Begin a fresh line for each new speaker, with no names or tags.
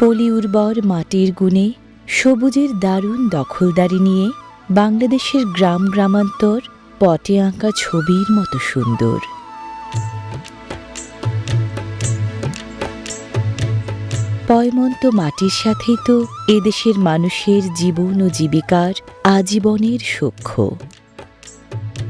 পলি উর্বর মাটির গুণে, সবুজের দারুণ দখলদারি নিয়ে, বাংলাদেশের গ্রাম গ্রামান্তর পটে আঁকা ছবির মতো সুন্দর। পয়মন্ত মাটির সাথেই তো এদেশের মানুষের জীবন ও জীবিকার আজীবনের সখ্য